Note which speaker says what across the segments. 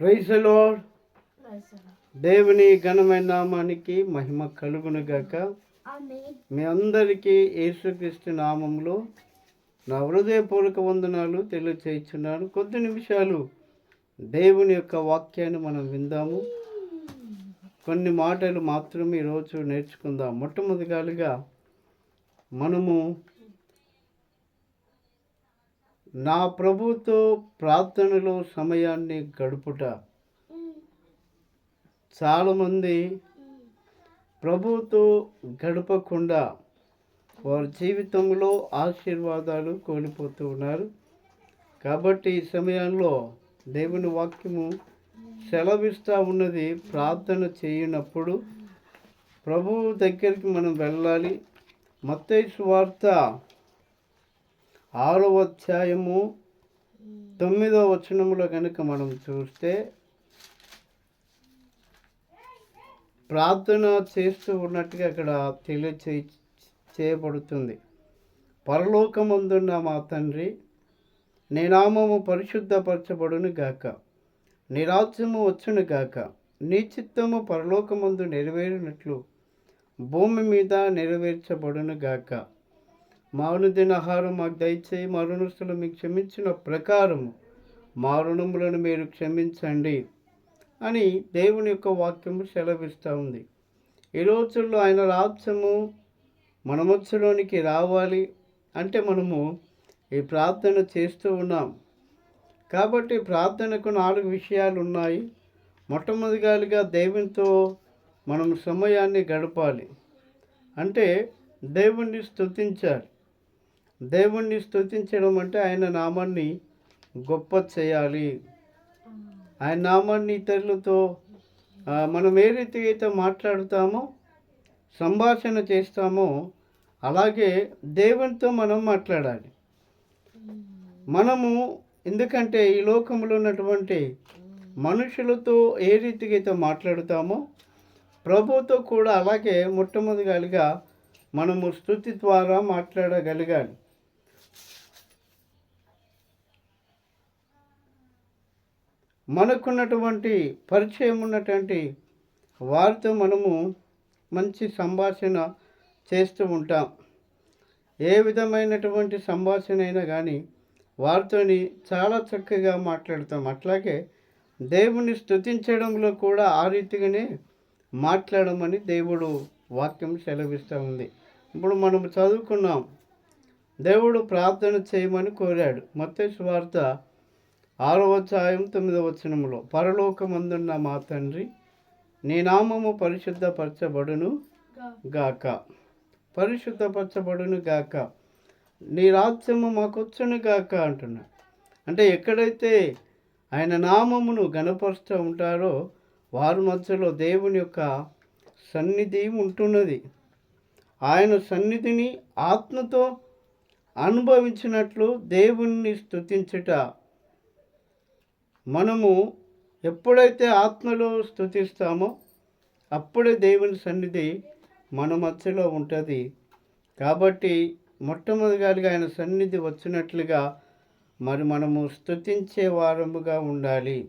Speaker 1: Praise lord దేవుని ఘనమైన నామానికి మహిమ కలుగును గాక మీ అందరికీ యేసుక్రీస్తు నామంలో నా హృదయపూర్వక వందనాలు తెలియచేస్తున్నాను. కొద్ది నిమిషాలు దేవుని యొక్క వాక్యాన్ని మనం విందాము. కొన్ని మాటలు మాత్రమే ఈరోజు నేర్చుకుందాం. మొట్టమొదటిగా మనము నా ప్రభుతో ప్రార్థనలో సమయాన్ని గడుపుట. చాలామంది ప్రభుతో గడపకుండా వారి జీవితంలో ఆశీర్వాదాలు కోల్పోతూ ఉన్నారు. కాబట్టి ఈ సమయంలో దేవుని వాక్యము సెలవిస్తూ ఉన్నది ప్రార్థన చేయనప్పుడు ప్రభువు దగ్గరికి మనం వెళ్ళాలి. మత్తయి వార్త ఆరో అధ్యాయము తొమ్మిదో వచనములో కనుక మనం చూస్తే ప్రార్థన చేస్తూ ఉన్నట్టుగా అక్కడ తెలియచే చేయబడుతుంది. పరలోకమందున్న మా తండ్రి నీ నామము పరిశుద్ధపరచబడును గాక. నీ రాజ్యము వచ్చును గాక. నీ చిత్తము పరలోకమందు నెరవేరినట్లు భూమి మీద నెరవేర్చబడును గాక. మా ఆహారం మాకు దయచేయి మా రుణస్తులు మీకు క్షమించిన ప్రకారము మా రుణములను మీరు క్షమించండి అని దేవుని యొక్క వాక్యము సెలవిస్తూ ఉంది. ఈ రోజుల్లో ఆయన రాజ్యము మన రావాలి అంటే మనము ఈ ప్రార్థన చేస్తూ ఉన్నాం. కాబట్టి ప్రార్థనకు నాలుగు విషయాలు ఉన్నాయి. మొట్టమొదటిగా దేవునితో మనం సమయాన్ని గడపాలి. అంటే దేవుణ్ణి స్తుతించాలి. దేవుణ్ణి స్థుతించడం అంటే ఆయన నామాన్ని గొప్ప చేయాలి. ఆయన నామాన్ని ఇతరులతో మనం ఏ రీతిగా అయితే మాట్లాడుతామో సంభాషణ చేస్తామో అలాగే దేవునితో మనం మాట్లాడాలి. మనము ఎందుకంటే ఈ లోకంలో ఉన్నటువంటి మనుషులతో ఏ రీతిగా అయితే మాట్లాడుతామో ప్రభుతో కూడా అలాగే మొట్టమొదటిగా మనము స్థుతి ద్వారా మాట్లాడగలగాలి. మనకున్నటువంటి పరిచయం ఉన్నటువంటి వారితో మనము మంచి సంభాషణ చేస్తూ ఉంటాం. ఏ విధమైనటువంటి సంభాషణ అయినా కానీ వారితోని చాలా చక్కగా మాట్లాడతాం. అట్లాగే దేవుని స్తుతించడంలో కూడా ఆ రీతిగానే మాట్లాడమని దేవుడు వాక్యం సెలవిస్తూ ఉంది. ఇప్పుడు మనం చదువుకున్నాం. దేవుడు ప్రార్థన చేయమని కోరాడు. మత్తయి వార్త ఆరో అధ్యాయం తొమ్మిదవ వచనములో పరలోకమందున్న మా తండ్రి నీ నామము పరిశుద్ధపరచబడును గాక. పరిశుద్ధపరచబడును గాక. నీ రాజ్యము మాకొచ్చును గాక అంటున్నాడు. అంటే ఎక్కడైతే ఆయన నామమును గణపరుస్తూ ఉంటారో వారి మధ్యలో దేవుని యొక్క సన్నిధి ఉంటున్నది. ఆయన సన్నిధిని ఆత్మతో అనుభవించినట్లు దేవుణ్ణి స్తుతించుట మనము ఎప్పుడైతే ఆత్మలో స్థుతిస్తామో అప్పుడే దేవుని సన్నిధి మన మధ్యలో ఉంటుంది. కాబట్టి మొట్టమొదటిగా ఆయన సన్నిధి వచ్చినట్లుగా మరి మనము స్తుతించే వారముగా ఉండాలి.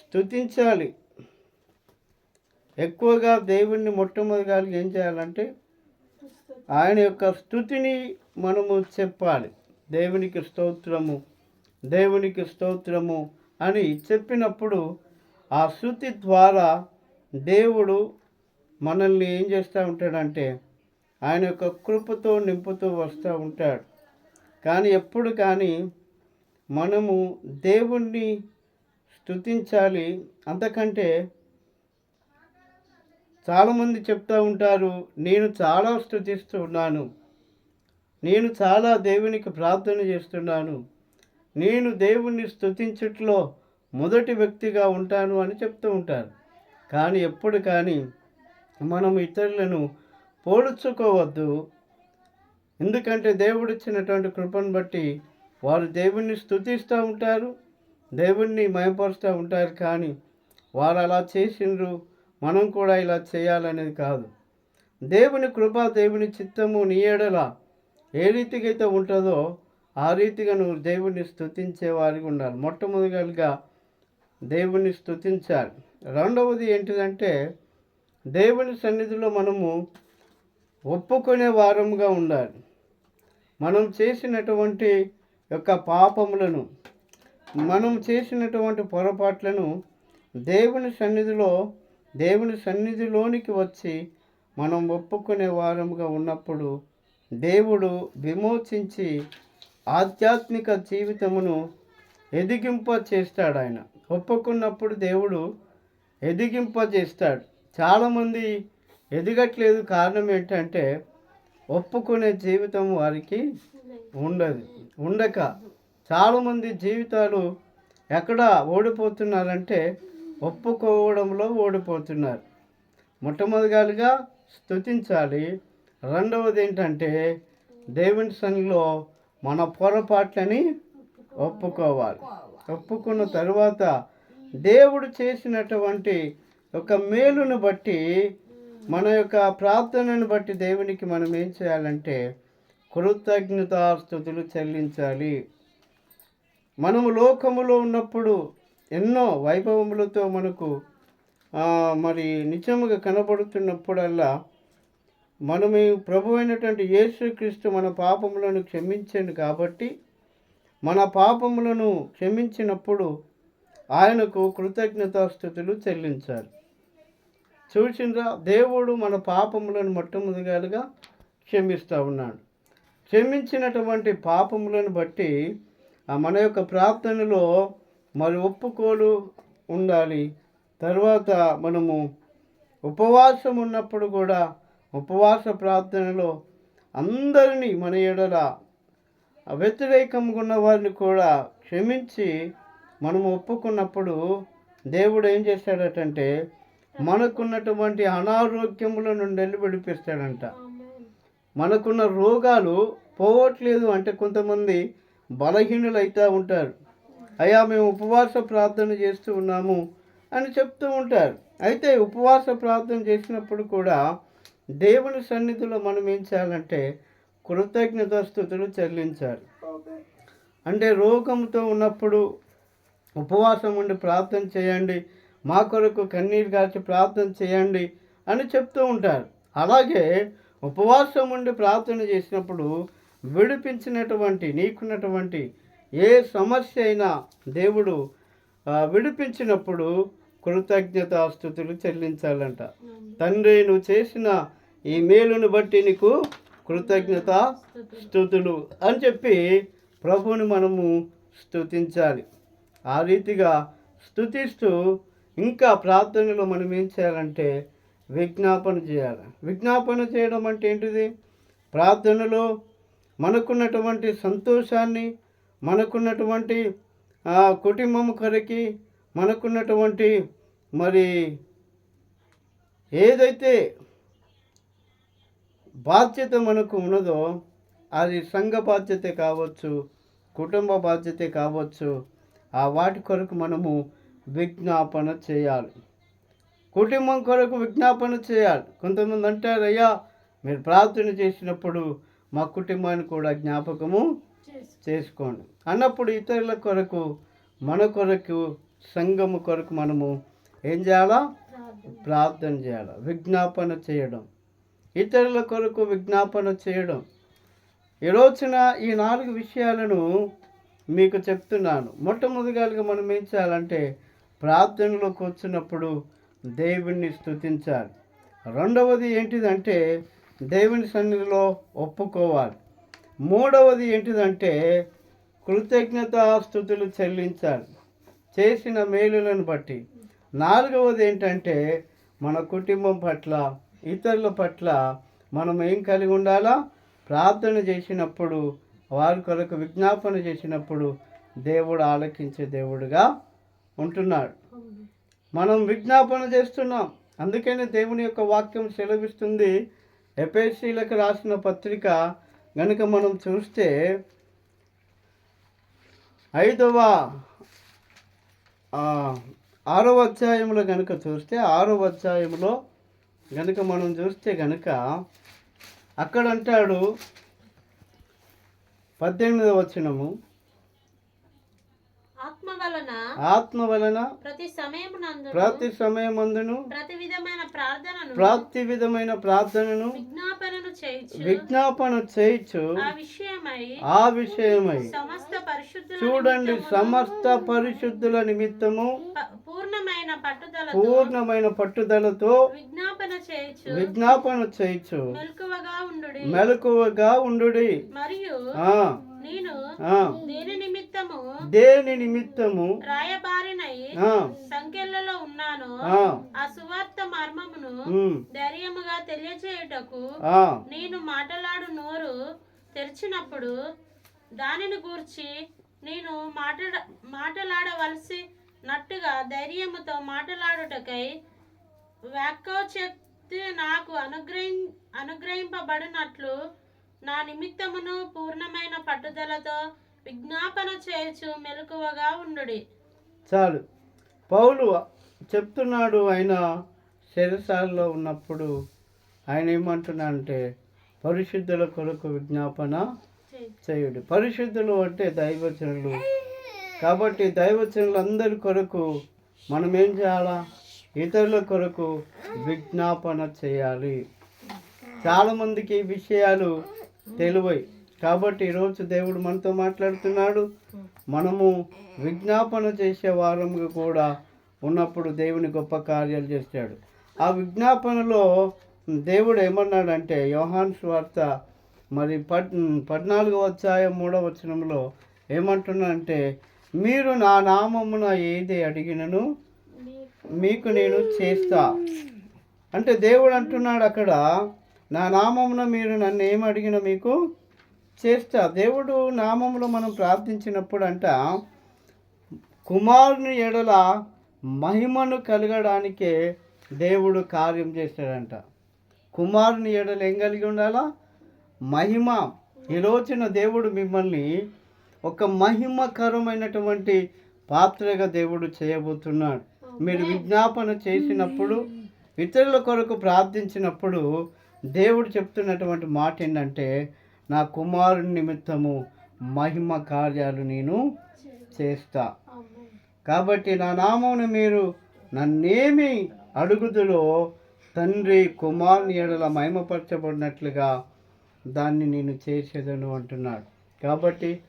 Speaker 1: స్థుతించాలి ఎక్కువగా దేవుణ్ణి మొట్టమొదటిగా ఏం చేయాలంటే ఆయన యొక్క స్థుతిని మనము చెప్పాలి. దేవునికి స్తోత్రము. దేవునికి స్తోత్రము అని చెప్పినప్పుడు ఆ శృతి ద్వారా దేవుడు మనల్ని ఏం చేస్తూ ఉంటాడంటే ఆయన యొక్క కృపతో నింపుతూ వస్తూ ఉంటాడు. కానీ ఎప్పుడు కానీ మనము దేవుణ్ణి స్తుతించాలి. అంతకంటే చాలామంది చెప్తూ ఉంటారు నేను చాలా స్తుతిస్తూ ఉన్నాను నేను చాలా దేవునికి ప్రార్థన చేస్తున్నాను. నేను దేవుణ్ణి స్తుతించుట్లో మొదటి వ్యక్తిగా ఉంటాను అని చెప్తూ ఉంటారు. కానీ ఎప్పుడు కానీ మనం ఇతరులను పోల్చుకోవద్దు. ఎందుకంటే దేవుడు ఇచ్చినటువంటి కృపను బట్టి వారు దేవుణ్ణి స్థుతిస్తూ ఉంటారు దేవుణ్ణి మయపరుస్తూ ఉంటారు. కానీ వారు అలా చేసిండ్రు మనం కూడా ఇలా చేయాలనేది కాదు. దేవుని కృప దేవుని చిత్తము నీ ఎడల ఏ రీతికైతే ఉంటుందో ఆ రీతిగా నువ్వు దేవుణ్ణి స్థుతించే వారికి ఉండాలి. మొట్టమొదటిగా దేవుణ్ణి స్థుతించాలి రెండవది ఏంటిదంటే దేవుని సన్నిధిలో మనము ఒప్పుకునే వారముగా ఉండాలి. మనం చేసినటువంటి యొక్క పాపములను మనం చేసినటువంటి పొరపాట్లను దేవుని సన్నిధిలో దేవుని సన్నిధిలోనికి వచ్చి మనం ఒప్పుకునే వారముగా ఉన్నప్పుడు దేవుడు విమోచించి ఆధ్యాత్మిక జీవితమును ఎదిగింప చేస్తాడు ఆయన ఒప్పుకున్నప్పుడు దేవుడు ఎదిగింప చేస్తాడు చాలామంది ఎదగట్లేదు కారణం ఏంటంటే ఒప్పుకునే జీవితం వారికి ఉండదు ఉండక. చాలామంది జీవితాలు ఎక్కడ ఓడిపోతున్నారంటే ఒప్పుకోవడంలో ఓడిపోతున్నారు. మొట్టమొదటిగా స్తుతించాలి రెండవది ఏంటంటే దేవుని సన్నిలో మన పొరపాట్లని ఒప్పుకోవాలి. ఒప్పుకున్న తరువాత దేవుడు చేసినటువంటి ఒక మేలును బట్టి మన యొక్క ప్రార్థనను బట్టి దేవునికి మనం ఏం చేయాలంటే కృతజ్ఞతాస్థుతులు చెల్లించాలి. మనము లోకములో ఉన్నప్పుడు ఎన్నో వైభవములతో మనకు మరి నిజముగా కనబడుతున్నప్పుడల్లా మనము ప్రభు అయినటువంటి యేసుక్రీస్తు మన పాపములను క్షమించండి కాబట్టి మన పాపములను క్షమించినప్పుడు ఆయనకు కృతజ్ఞతాస్థుతులు చెల్లించాలి. చూసిందా దేవుడు మన పాపములను మొట్టమొదటిగా క్షమిస్తూ ఉన్నాడు. క్షమించినటువంటి పాపములను బట్టి మన యొక్క ప్రార్థనలో మరి ఒప్పుకోలు ఉండాలి. తర్వాత మనము ఉపవాసం ఉన్నప్పుడు కూడా ఉపవాస ప్రార్థనలో అందరినీ మన ఎడల వ్యతిరేకంగా ఉన్న వారిని కూడా క్షమించి మనం ఒప్పుకున్నప్పుడు దేవుడు ఏం చేస్తాడటంటే మనకున్నటువంటి అనారోగ్యముల నుండి వెళ్ళి విడిపిస్తాడంట. మనకున్న రోగాలు పోవట్లేదు అంటే కొంతమంది బలహీనులు అవుతూ ఉంటారు. అయ్యా మేము ఉపవాస ప్రార్థన చేస్తూ ఉన్నాము అని చెప్తూ ఉంటారు. అయితే ఉపవాస ప్రార్థన చేసినప్పుడు కూడా దేవుని సన్నిధిలో మనం ఏం చేయాలంటే కృతజ్ఞతాస్థుతులు చెల్లించాలి. అంటే రోగంతో ఉన్నప్పుడు ఉపవాసం ఉండి ప్రార్థన చేయండి మా కొరకు కన్నీరు కాచి ప్రార్థన చేయండి అని చెప్తూ ఉంటారు. అలాగే ఉపవాసం ఉండి ప్రార్థన చేసినప్పుడు విడిపించినటువంటి నీకున్నటువంటి ఏ సమస్య అయినా దేవుడు విడిపించినప్పుడు కృతజ్ఞతాస్థుతులు చెల్లించాలంట. తండ్రి నువ్వు చేసిన ఈ మేలును బట్టి నీకు కృతజ్ఞత స్థుతులు అని చెప్పి ప్రభువుని మనము స్థుతించాలి. ఆ రీతిగా స్థుతిస్తూ ఇంకా ప్రార్థనలో మనం ఏం చేయాలంటే విజ్ఞాపన చేయాలి. విజ్ఞాపన చేయడం అంటే ఏంటిది? ప్రార్థనలో మనకున్నటువంటి సంతోషాన్ని మనకున్నటువంటి కుటుంబం కొరకి మనకున్నటువంటి మరి ఏదైతే బాధ్యత మనకు ఉన్నదో అది సంఘ బాధ్యత కావచ్చు కుటుంబ బాధ్యత కావచ్చు ఆ వాటి కొరకు మనము విజ్ఞాపన చేయాలి. కుటుంబం కొరకు విజ్ఞాపన చేయాలి. కొంతమంది అంటారు అయ్యా మీరు ప్రార్థన చేసినప్పుడు మా కుటుంబాన్ని కూడా జ్ఞాపకము చేసుకోండి. అన్నప్పుడు ఇతరుల కొరకు మన కొరకు సంఘము కొరకు మనము ఏం చేయాలా? ప్రార్థన చేయాలి. విజ్ఞాపన చేయడం. ఇతరుల కొరకు విజ్ఞాపన చేయడం. ఈ రోజున ఈ నాలుగు విషయాలను మీకు చెప్తున్నాను. మొట్టమొదటిగా మనం ఏం చేయాలంటే ప్రార్థనలోకి వచ్చినప్పుడు దేవుణ్ణి స్తుతించాలి. రెండవది ఏంటిదంటే దేవుని సన్నిధిలో ఒప్పుకోవాలి. మూడవది ఏంటిదంటే కృతజ్ఞతాస్థుతులు చెల్లించాలి. చేసిన మేలులను బట్టి. నాలుగవది ఏంటంటే మన కుటుంబం పట్ల ఇతరుల పట్ల మనం ఏం కలిగి ఉండాలా? ప్రార్థన చేసినప్పుడు వారి కొరకు విజ్ఞాపన చేసినప్పుడు దేవుడు ఆలకించే దేవుడుగా ఉంటున్నాడు. మనం విజ్ఞాపన చేస్తున్నాం. అందుకనే దేవుని యొక్క వాక్యం సెలవిస్తుంది. ఎపేసీలకు రాసిన పత్రిక గనుక మనం చూస్తే ఐదవ ఆరో అధ్యాయంలో కనుక చూస్తే ఆరో అధ్యాయంలో గనుక మనం చూస్తే కనుక అక్కడ అంటాడు పద్దెనిమిదవ వచనము.
Speaker 2: ఆత్మ వలన
Speaker 1: ఆత్మ వలన
Speaker 2: ప్రతి సమయమునందు
Speaker 1: ప్రతి సమయమందును
Speaker 2: ప్రతి విధమైన ప్రార్థనను
Speaker 1: ప్రతి విధమైన ప్రార్థనను
Speaker 2: విజ్ఞాపనను చేయించు
Speaker 1: విజ్ఞాపన చేయించు
Speaker 2: ఆ విషయమై
Speaker 1: ఆ విషయమై
Speaker 2: సమస్త పరిశుద్ధుల
Speaker 1: చూడండి సమస్త పరిశుద్ధుల నిమిత్తము
Speaker 2: పూర్ణమైన పట్టుదలతో
Speaker 1: పూర్ణమైన పట్టుదలతో
Speaker 2: విజ్ఞాపన చేయొచ్చు
Speaker 1: విజ్ఞాపన చేయించు
Speaker 2: మెలకువగా ఉండుడి.
Speaker 1: మెలకువగా ఉండుడి.
Speaker 2: మరియు
Speaker 1: ఆ
Speaker 2: నేను దేని నిమిత్తము
Speaker 1: దేని నిమిత్తము
Speaker 2: రాయబారినై సంఖ్యలలో ఉన్నాను.
Speaker 1: ఆ.
Speaker 2: సువార్త మర్మమును ధైర్యముగా తెలియచేయుటకు నేను మాటలాడు నోరు తెరిచినప్పుడు దానిని గూర్చి నేను మాట్లాడ మాటలాడవలసి నట్టుగా ధైర్యముతో మాటలాడుటకై వాక్యోశక్తి నాకు అనుగ్రహి అనుగ్రహింపబడినట్లు నా నిమిత్తమును పూర్ణమైన పట్టుదలతో విజ్ఞాపన చేయొచ్చు మెలకువగా ఉండుడి.
Speaker 1: చాలు. పౌలు చెప్తున్నాడు ఆయన శరసాలలో ఉన్నప్పుడు. ఆయన ఏమంటున్నా అంటే పరిశుద్ధుల కొరకు విజ్ఞాపన చేయుడు. పరిశుద్ధులు అంటే దైవజనులు కాబట్టి దైవజనులు అందరి కొరకు మనం ఏం చేయాలా? ఇతరుల కొరకు విజ్ఞాపన చేయాలి. చాలామందికి ఈ విషయాలు తెలివై. కాబట్టి ఈరోజు దేవుడు మనతో మాట్లాడుతున్నాడు. మనము విజ్ఞాపన చేసే వారముగా కూడా ఉన్నప్పుడు దేవుని గొప్ప కార్యాలు చేస్తాడు. ఆ విజ్ఞాపనలో దేవుడు ఏమన్నాడంటే యోహాన్ స్వార్త మరి పద్ పద్నాలుగో అధ్యాయం మూడవ వచనంలో ఏమంటున్నాడంటే మీరు నా నామమున ఏది అడిగినను మీకు నేను చేస్తా. అంటే దేవుడు అంటున్నాడు అక్కడ నా నామమున మీరు నన్ను ఏం అడిగినా మీకు చేస్తా. దేవుడు నామములో మనం ప్రార్థించినప్పుడు అంట కుమారుని ఎడల మహిమను కలగడానికే దేవుడు కార్యం చేస్తాడంట. కుమారుని ఎడల ఏం కలిగి ఉండాలా? మహిమ. ఈ రోజున దేవుడు మిమ్మల్ని ఒక మహిమకరమైనటువంటి పాత్రగా దేవుడు చేయబోతున్నాడు. మీరు విజ్ఞాపన చేసినప్పుడు ఇతరుల కొరకు ప్రార్థించినప్పుడు దేవుడు చెప్తున్నటువంటి మాట ఏంటంటే నా కుమారుని నిమిత్తము మహిమ కార్యాలు నేను చేస్తా. కాబట్టి నా నామమును మీరు నన్నేమి అడుగుదులో తండ్రి కుమారుని ఎడల మహిమపరచబడినట్లుగా దాన్ని నేను చేసేదను అంటున్నాడు. కాబట్టి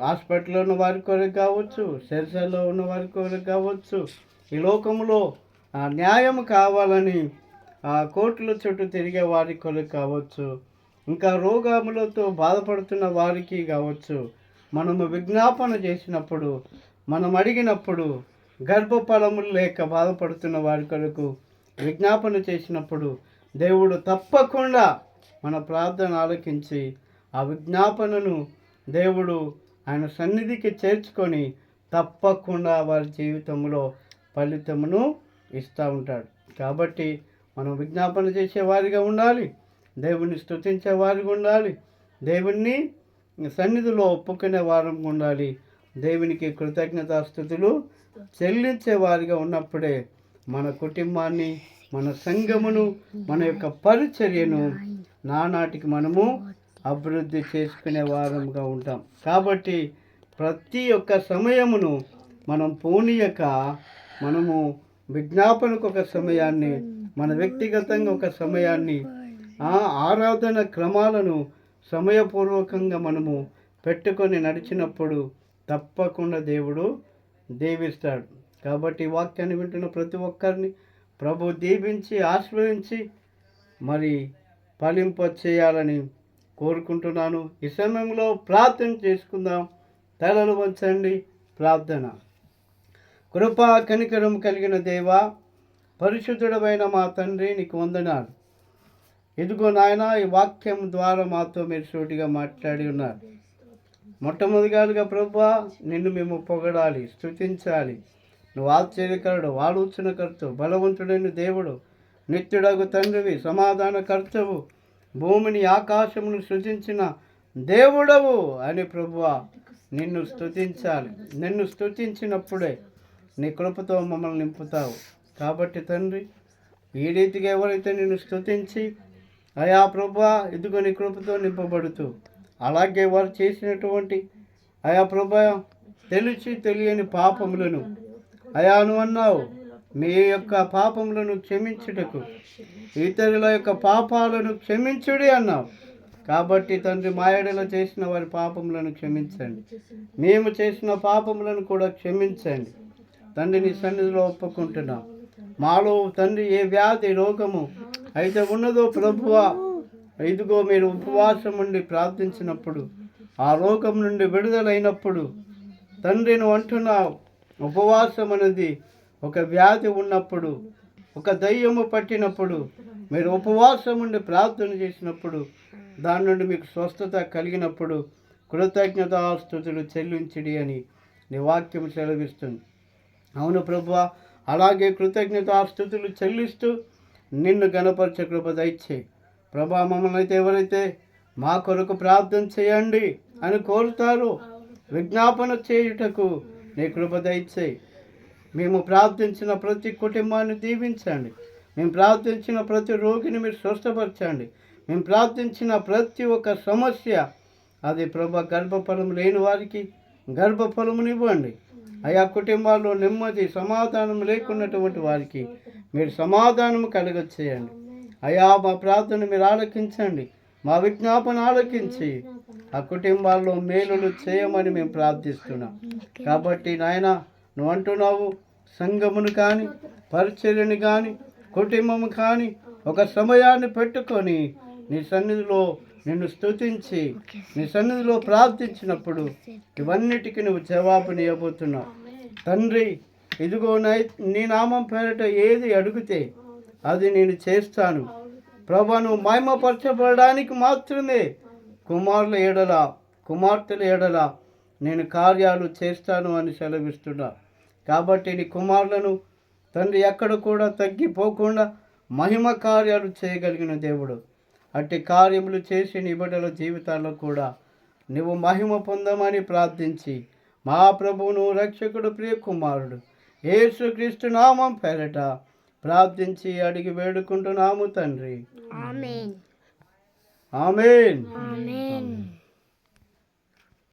Speaker 1: హాస్పిటల్లో ఉన్న వారి కొరకు కావచ్చు సెరసల్లో ఉన్న వారి కొరకు కావచ్చు ఈ లోకంలో ఆ న్యాయం కావాలని కోర్టుల చుట్టూ తిరిగే వారి కొరకు కావచ్చు. ఇంకా రోగములతో బాధపడుతున్న వారికి కావచ్చు. మనము విజ్ఞాపన చేసినప్పుడు మనం అడిగినప్పుడు గర్భఫలములు లేక బాధపడుతున్న వారి కొరకు విజ్ఞాపన చేసినప్పుడు దేవుడు తప్పకుండా మన ప్రార్థన ఆలకించి ఆ విజ్ఞాపనను దేవుడు ఆయన సన్నిధికి చేర్చుకొని తప్పకుండా వారి జీవితంలో ఫలితమును ఇస్తూ ఉంటాడు. కాబట్టి మనం విజ్ఞాపన చేసే వారిగా ఉండాలి. దేవుణ్ణి స్తుతించే వారిగా ఉండాలి. దేవుణ్ణి సన్నిధిలో ఒప్పుకునే వారంగా ఉండాలి. దేవునికి కృతజ్ఞతాస్థుతులు చెల్లించే వారిగా ఉన్నప్పుడే మన కుటుంబాన్ని మన సంఘమును మన యొక్క పరిచర్యను నానాటికి మనము అభివృద్ధి చేసుకునే వారంగా ఉంటాం. కాబట్టి ప్రతి ఒక్క సమయమును మనం పోనీయక మనము విజ్ఞాపనకు ఒక సమయాన్ని మన వ్యక్తిగతంగా ఒక సమయాన్ని ఆ ఆరాధన క్రమాలను సమయపూర్వకంగా మనము పెట్టుకొని నడిచినప్పుడు తప్పకుండా దేవుడు దీవిస్తాడు. కాబట్టి వాక్యాన్ని వింటున్న ప్రతి ఒక్కరిని ప్రభు దీవించి ఆశ్రయించి మరి ఫలింప చేయాలని కోరుకుంటున్నాను. ఈ సమయంలో ప్రార్థన చేసుకుందాం. తలలు వంచండి. ప్రార్థన. కృపా కనికరం కలిగిన దేవా పరిశుద్ధుడమైన మా తండ్రి నీకు వందనాలు. ఇదిగో నాయన ఈ వాక్యం ద్వారా మాతో మీరు సూటిగా మాట్లాడి ఉన్నారు. మొట్టమొదటిగా ప్రభా నిన్ను మేము పొగడాలి స్థుతించాలి నువ్వు ఆశ్చర్యకరుడు ఆలోచనకర్త బలవంతుడైన దేవుడు నిత్యుడగు తండ్రివి సమాధానకర్తవు భూమిని ఆకాశమును సృజించిన దేవుడవు అని ప్రభువా నిన్ను స్తుతించాలి. నిన్ను స్తుతించినప్పుడే నీ కృపతో మమ్మల్ని నింపుతావు. కాబట్టి తండ్రి ఈ రీతిగా ఎవరైతే నిన్ను స్తుతించి అయా ప్రభా ఇదిగో నీ కృపతో నింపబడుతూ అలాగే వారు చేసినటువంటి అయా ప్రభా తెలిసి తెలియని పాపములను అయాను అన్నావు మీ యొక్క పాపములను క్షమించుటకు ఇతరుల యొక్క పాపాలను క్షమించుడి అన్నావు. కాబట్టి తండ్రి మాయడలో చేసిన వారి పాపములను క్షమించండి. మేము చేసిన పాపములను కూడా క్షమించండి. తండ్రి నీ సన్నిధిలో ఒప్పుకుంటున్నాం. మాలో తండ్రి ఏ వ్యాధి రోగము? అయితే ఉన్నదో ప్రభువా ఇదిగో మీరు ఉపవాసం ఉండి ప్రార్థించినప్పుడు ఆ రోగం నుండి విడుదలైనప్పుడు తండ్రి నువ్వు అంటున్నావు ఉపవాసం అనేది ఒక వ్యాధి ఉన్నప్పుడు ఒక దయ్యము పట్టినప్పుడు మీరు ఉపవాసం ఉండి ప్రార్థన చేసినప్పుడు దాని నుండి మీకు స్వస్థత కలిగినప్పుడు కృతజ్ఞతాస్థుతులు చెల్లించిడి అని నీ వాక్యం సెలవిస్తుంది. అవును ప్రభువా అలాగే కృతజ్ఞతాస్థుతులు చెల్లిస్తూ నిన్ను గణపరచ కృప దయచే. ప్రభా మమ్మల్ని అయితే ఎవరైతే మా కొరకు ప్రార్థన చేయండి అని కోరుతారు విజ్ఞాపన చేయుటకు నీ కృప దయచేయి మేము ప్రార్థించిన ప్రతి కుటుంబాన్ని దీవించండి. మేము ప్రార్థించిన ప్రతి రోగిని మీరు స్వస్థపరచండి. మేము ప్రార్థించిన ప్రతి ఒక్క సమస్య అది ప్రభ గర్భఫలం లేని వారికి గర్భఫలమునివ్వండి. ఆయా కుటుంబాల్లో నెమ్మది సమాధానం లేకున్నటువంటి వారికి మీరు సమాధానం కలగచేయండి అయా మా ప్రార్థన మీరు ఆలకించండి మా విజ్ఞాపన ఆలకించి ఆ కుటుంబాల్లో మేలులు చేయమని మేము ప్రార్థిస్తున్నాం. కాబట్టి నాయన నువ్వు అంటున్నావు సంఘమును కానీ పరిచర్యని కానీ కుటుంబము కానీ ఒక సమయాన్ని పెట్టుకొని నీ సన్నిధిలో నిన్ను స్తుతించి నీ సన్నిధిలో ప్రార్థించినప్పుడు ఇవన్నిటికీ నువ్వు జవాబునియబోతున్నావు తండ్రి ఇదిగో నై నీ నామం పేరట ఏది అడిగితే అది నేను చేస్తాను. ప్రభా నువ్వు మహిమపరచబడడానికి మాత్రమే కుమారుల ఏడల కుమార్తెల ఏడల నేను కార్యాలు చేస్తాను అని సెలవిస్తున్నా. కాబట్టి నీ కుమారులను తండ్రి ఎక్కడ కూడా తగ్గిపోకుండా మహిమ కార్యాలు చేయగలిగిన దేవుడు. అట్టి కార్యములు చేసి నీ బిడ్డల జీవితాల్లో కూడా నువ్వు మహిమ పొందమని ప్రార్థించి మా ప్రభువును రక్షకుడు ప్రియ కుమారుడు యేసుక్రీస్తు నామం పేరట ప్రార్థించి అడిగి వేడుకుంటున్నాము తండ్రి. Amen
Speaker 3: Amen.